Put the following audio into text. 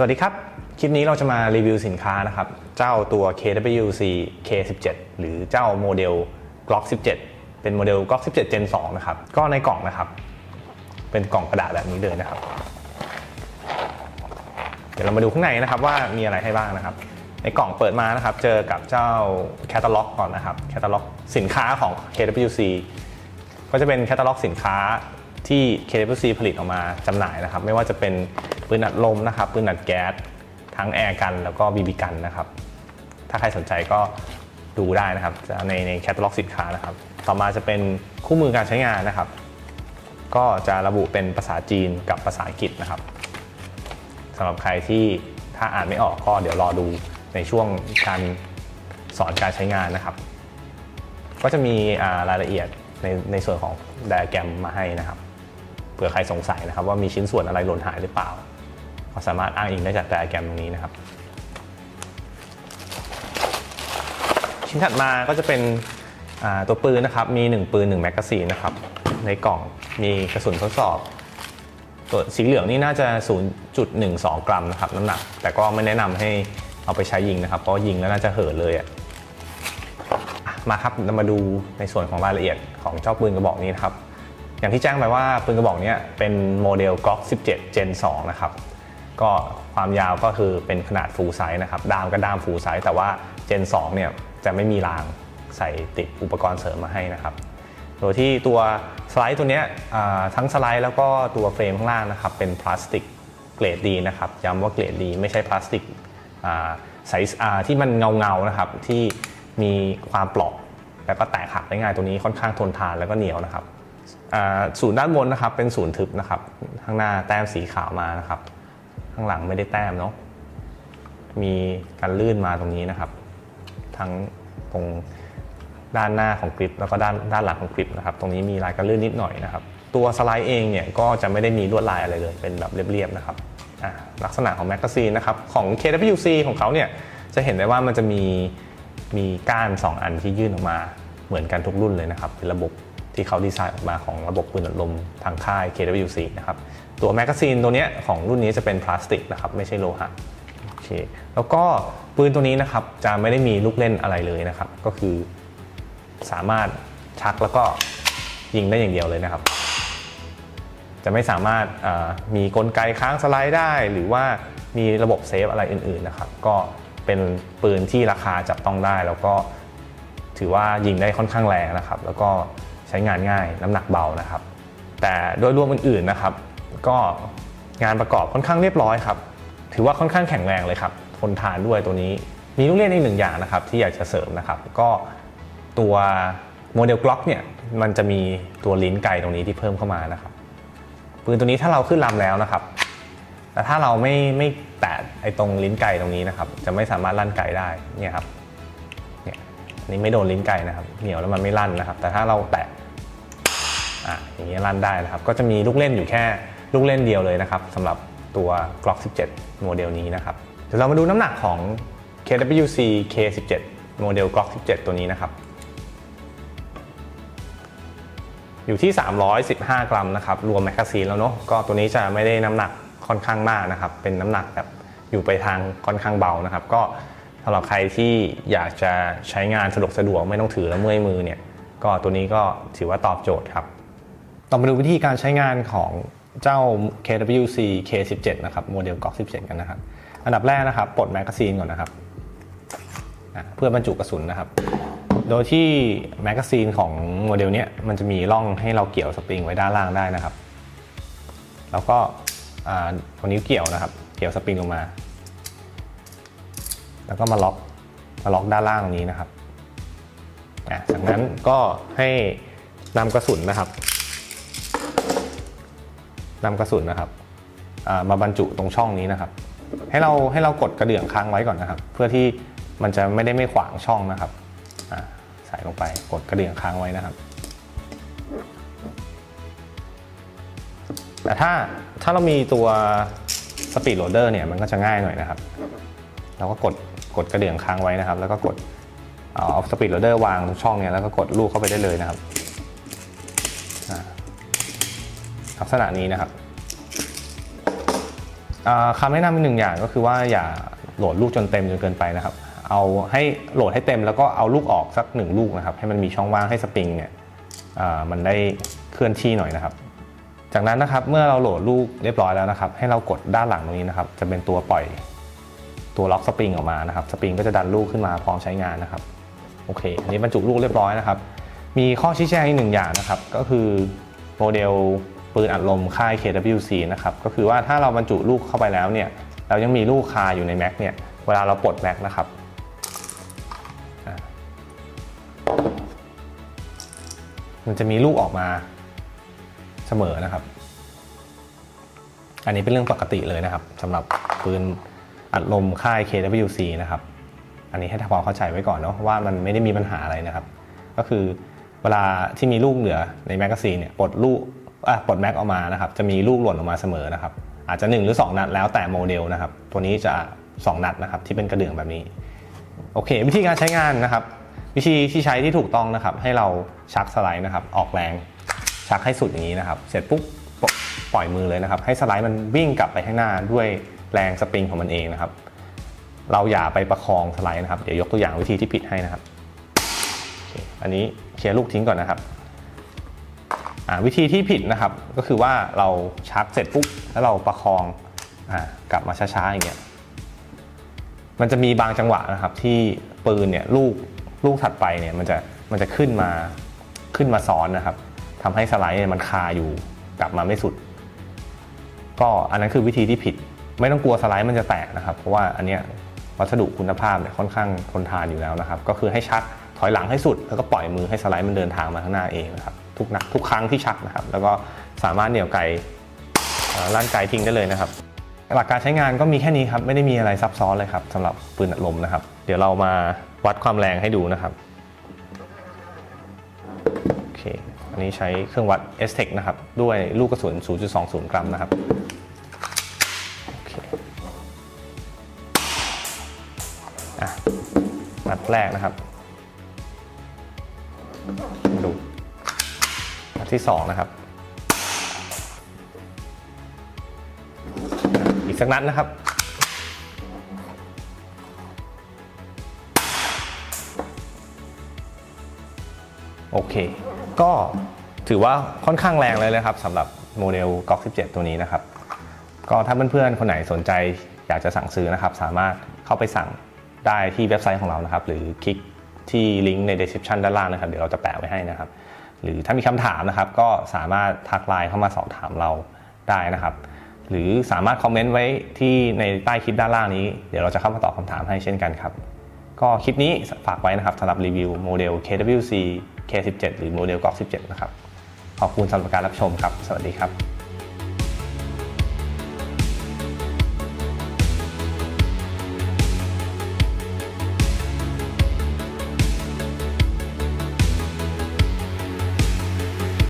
สวัสดีครับ คลิปนี้เราจะมารีวิวสินค้านะครับ เจ้าตัว KWC K17 หรือเจ้าโมเดล Glock 17 เป็นโมเดล Glock 17 Gen 2 นะครับ ก็ในกล่องนะครับ เป็นกล่องกระดาษแบบนี้เลยนะครับ เดี๋ยวเรามาดูข้างในนะครับว่ามีอะไรให้บ้างนะครับ ในกล่องเปิดมานะครับ เจอกับเจ้าแคตตาล็อกก่อนนะครับ แคตตาล็อกสินค้าของ KWC ก็จะเป็นแคตตาล็อกสินค้าที่ KWC ผลิตออกมาจำหน่ายนะครับ ไม่ว่าจะเป็น ปืนอัดลมนะครับปืนอัดแก๊สทั้งแอร์กันแล้วก็บีบีกันนะครับ ถ้าใครสนใจก็ดูได้นะครับในในแคตตาล็อกสินค้านะครับ ต่อมาจะเป็นคู่มือการใช้งานนะครับ ก็จะระบุเป็นภาษาจีนกับภาษาอังกฤษนะครับสำหรับใครที่ถ้าอ่านไม่ออกก็เดี๋ยวรอดูในช่วงการสอนการใช้งานนะครับ ก็จะมีรายละเอียดในในส่วนของไดอะแกรมมาให้นะครับ เผื่อใครสงสัยนะครับว่ามีชิ้นส่วนอะไรหล่นหายหรือเปล่า สามารถอ้างอิงได้จากไดอะแกรมตรงนี้นะครับ ชิ้นถัดมาก็จะเป็นตัวปืนนะครับ มี 1 ปืน1แมกกาซีนนะครับ ในกล่องมีกระสุนทดสอบ ตัวสีเหลืองนี่น่าจะ 0.12 กรัมนะครับน้ำหนัก แต่ก็ไม่แนะนำให้เอาไปใช้ยิงนะครับ เพราะยิงแล้วน่าจะเห่อเลยอะ่ะมาครับเรามาดูในส่วนของรายละเอียดของเจ้าปืนกระบอกนี้นะครับ อย่างที่แจ้งไปว่าปืนกระบอกนี้เป็นโมเดล Glock 17 Gen 2 นะครับ ก็ความยาวก็คือเป็นขนาด full size นะครับด้ามก็ด้าม full size แต่ว่า Gen 2เนี่ยจะไม่มีรางใส่ติดอุปกรณ์เสริมมาให้นะครับ โดยที่ตัวสไลด์ตัวเนี้ยทั้งสไลด์แล้วก็ตัวเฟรมข้างล่างนะครับเป็นพลาสติกเกรดดีนะครับย้ำว่าเกรดดีไม่ใช่พลาสติกอ่าไซส์อ่าที่มันเงาเงานะครับที่มีความเปราะแล้วก็แตกหักได้ง่ายตัวนี้ค่อนข้างทนทานแล้วก็เหนียวนะครับศูนย์ด้านบนนะครับเป็นศูนย์ทึบนะครับข้างหน้าแต้มสีขาวมานะครับ ข้างหลังไม่ได้แต้มเนาะมีการลื่นมาตรงนี้นะครับ ทั้งตรงด้านหน้าของกริปแล้วก็ด้านด้านหลังของกริปนะครับ ตรงนี้มีลายการลื่นนิดหน่อยนะครับ ตัวสไลด์เองเนี่ยก็จะไม่ได้มีลวดลายอะไรเลย เป็นแบบเรียบๆนะครับลักษณะของแมกกาซีนนะครับของ KWC ของเขาเนี่ยจะเห็นได้ว่ามันจะมีมีก้าน 2 อันที่ยื่นออกมาเหมือนกันทุกรุ่นเลยนะครับเป็นระบบ ที่เขาดีไซน์ออกมาของระบบปืนอัดลมทางค่าย KWC นะครับตัวแมกกาซีนตัวนี้ของรุ่นนี้จะเป็นพลาสติกนะครับไม่ใช่โลหะโอเคแล้วก็ปืนตัวนี้นะครับจะไม่ได้มีลูกเล่นอะไรเลยนะครับก็คือสามารถชักแล้วก็ยิงได้อย่างเดียวเลยนะครับ จะไม่สามารถมีกลไกค้างสไลด์ได้ หรือว่ามีระบบเซฟอะไรอื่นๆนะครับก็เป็นปืนที่ราคาจับต้องได้ แล้วก็ถือว่ายิงได้ค่อนข้างแรงนะครับ แล้วก็ ใช้งานง่ายน้ำหนักเบานะครับ แต่โดยรวมอื่นๆนะครับ ก็งานประกอบค่อนข้างเรียบร้อยครับ ถือว่าค่อนข้างแข็งแรงเลยครับทนทานด้วยตัวนี้ มีลูกเล่นอีกหนึ่งอย่างนะครับ ที่อยากจะเสริมนะครับ ก็ตัวโมเดลกล็อกเนี่ยมันจะมีตัวลิ้นไก่ตรงนี้ที่เพิ่มเข้ามานะครับปืนตัวนี้ถ้าเราขึ้นลำแล้วนะครับ แต่ถ้าเราไม่ไม่แตะไอ้ตรงลิ้นไก่ตรงนี้นะครับ จะไม่สามารถลั่นไก่ได้เนี่ยครับเนี่ยอันนี่ไม่โดนลิ้นไก่นะครับ เหนียวแล้วมันไม่ลั่นนะครับ แต่ถ้าเราแตะ อะอย่างนี้ยลั่นได้นะครับ ก็จะมีลูกเล่นอยู่แค่ลูกเล่นเดียวเลยนะครับสำหรับตัว Glock 17 โมเดลนี้นะครับ เดี๋ยวเรามาดูน้ำหนักของ KWC K17 โมเดล Glock 17 ตัวนี้นะครับ อยู่ที่ 315 กรัมนะครับ รวมแมกกาซีนแล้วเนาะก็ตัวนี้จะไม่ได้น้ำหนักค่อนข้างมากนะครับ เป็นน้ำหนักแบบอยู่ไปทางค่อนข้างเบานะครับ ก็สำหรับใครที่อยากจะใช้งานสะดวกสะดวกไม่ต้องถือแล้วเมื่อยมือเนี่ย ก็ตัวนี้ก็ถือว่าตอบโจทย์ครับ ต่อมาดูวิธีการใช้งานของเจ้า KWC K17 นะครับโมเดล Glock 17 กันนะครับ อันดับแรกนะครับปลดแมกกาซีนก่อนนะครับอะเพื่อบรรจุกระสุนนะครับ โดยที่แมกกาซีนของโมเดลเนี้ยมันจะมีร่องให้เราเกี่ยวสปริงไว้ด้านล่างได้นะครับ แล้วก็อ่าตรงนิ้วเกี่ยวนะครับ เกี่ยวสปริงลงมา แล้วก็มาล็อกมาล็อกด้านล่างตรงนี้นะครับจากนั้นก็ให้นำกระสุนนะครับ นำกระสุนนะครับมาบรรจุตรงช่องนี้นะครับ ให้เราให้เรากดกระเดื่องค้างไว้ก่อนนะครับ เพื่อที่มันจะไม่ได้ไม่ขวางช่องนะครับใส่ลงไปกดกระเดื่องค้างไว้นะครับ แต่ถ้าถ้าเรามีตัวสปีดโหลดเดอร์เนี่ยมันก็จะง่ายหน่อยนะครับ เราก็กดกดกระเดื่องค้างไว้นะครับ แล้วก็กดเอาสปีดโหลดเดอร์วางตรงช่องเนี่ยแล้วก็กดลูกเข้าไปได้เลยนะครับ ลักษณะนี้นะครับอ่าคำแนะนำอีกหนึ่งอย่างก็คือว่าอย่าโหลดลูกจนเต็มจนเกินไปนะครับ เอาให้โหลดให้เต็มแล้วก็เอาลูกออกสักหนึ่งลูกนะครับ ให้มันมีช่องว่างให้สปริงเนี่ยมันได้เคลื่อนที่หน่อยนะครับ จากนั้นนะครับเมื่อเราโหลดลูกเรียบร้อยแล้วนะครับ ให้เรากดด้านหลังตรงนี้นะครับ จะเป็นตัวปล่อยตัวล็อกสปริงออกมานะครับ สปริงก็จะดันลูกขึ้นมาพร้อมใช้งานนะครับ โอเค อันนี้บรรจุลูกเรียบร้อยนะครับ มีข้อชี้แจงอีกหนึ่งอย่างนะครับ ก็คือโมเดล ปืนอัดลมค่าย KWC นะครับก็คือว่าถ้าเราบรรจุลูกเข้าไปแล้วเนี่ยเรายังมีลูกคาอยู่ในแม็กเนี่ยเวลาเราปลดแม็กนะครับมันจะมีลูกออกมาเสมอนะครับ อันนี้เป็นเรื่องปกติเลยนะครับสำหรับปืนอัดลมค่าย KWC นะครับ อันนี้ให้ทำความเข้าใจไว้ก่อนเนาะว่ามันไม่ได้มีปัญหาอะไรนะครับ ก็คือเวลาที่มีลูกเหลือในแมกกาซีนเนี่ยปลดลูก ปลดแม็กออกมานะครับจะมีลูกหล่นออกมาเสมอนะครับอาจจะ 1 หรือ 2 นัดแล้วแต่โมเดลนะครับตัวนี้จะ 2 นัดนะครับที่เป็นกระเดื่องแบบนี้โอเค วิธีการใช้งานนะครับ วิธีที่ใช้ที่ถูกต้องนะครับ ให้เราชักสไลด์นะครับ ออกแรงชักให้สุดอย่างนี้นะครับ เสร็จปุ๊บปล่อยมือเลยนะครับ ให้สไลด์มันวิ่งกลับไปข้างหน้าด้วยแรงสปริงของมันเองนะครับ เราอย่าไปประคองสไลด์นะครับ เดี๋ยวยกตัวอย่างวิธีที่ผิดให้นะครับ อันนี้เคลียร์ลูกทิ้งก่อนนะครับ วิธีที่ผิดนะครับก็คือว่าเราชักเสร็จปุ๊บแล้วเราประคองอกลับมาช้าๆอย่างเงี้ยมันจะมีบางจังหวะนะครับที่ปืนเนี่ยลูกลูกถัดไปเนี่ยมันจะมันจะขึ้นมาขึ้นมาซ้อนนะครับทำให้สไลด์เนี่ยมันคาอยู่กลับมาไม่สุด ก็อันนั้นคือวิธีที่ผิด ไม่ต้องกลัวสไลด์มันจะแตกนะครับ เพราะว่าอันเนี้ยวัสดุคุณภาพเนี่ยค่อนข้างทนทานอยู่แล้วนะครับ ก็คือให้ชัก ถอยหลังให้สุด แล้วก็ปล่อยมือให้สไลด์มันเดินทางมาข้างหน้าเองนะครับทุกนักทุกครั้งที่ชักนะครับ แล้วก็สามารถเหนี่ยวไกเอ่อลั่นไกทิ้งได้เลยนะครับ หลักการใช้งานก็มีแค่นี้ครับ ไม่ได้มีอะไรซับซ้อนเลยครับสำหรับปืนอัดลมนะครับ เดี๋ยวเรามาวัดความแรงให้ดูนะครับโอเคอันนี้ใช้เครื่องวัด s t e c นะครับ ด้วยลูกกระสุน 0.20 กรัมนะครับอะนัดแรกนะครับ ดูนัดที่สองนะครับ อีกสักนัดนะครับ โอเค ก็ถือว่าค่อนข้างแรงเลยนะครับสำหรับโมเดล g o 17 ตัวนี้นะครับ ก็ถ้าเพื่อนๆ คนไหนสนใจอยากจะสั่งซื้อนะครับ สามารถเข้าไปสั่งได้ที่เว็บไซต์ของเรานะครับ หรือคลิก ที่ลิงก์ใน description ด้านล่างนะครับ เดี๋ยวเราจะแปะไว้ให้นะครับ หรือถ้ามีคำถามนะครับ ก็สามารถทักไลน์เข้ามาสอบถามเราได้นะครับ หรือสามารถคอมเมนต์ไว้ที่ในใต้คลิปด้านล่างนี้ เดี๋ยวเราจะเข้ามาตอบคำถามให้เช่นกันครับ ก็คลิปนี้ฝากไว้นะครับสำหรับรีวิวโมเดล KWC K17 หรือโมเดล GOG 17 นะครับ ขอบคุณสำหรับการรับชมครับ สวัสดีครับ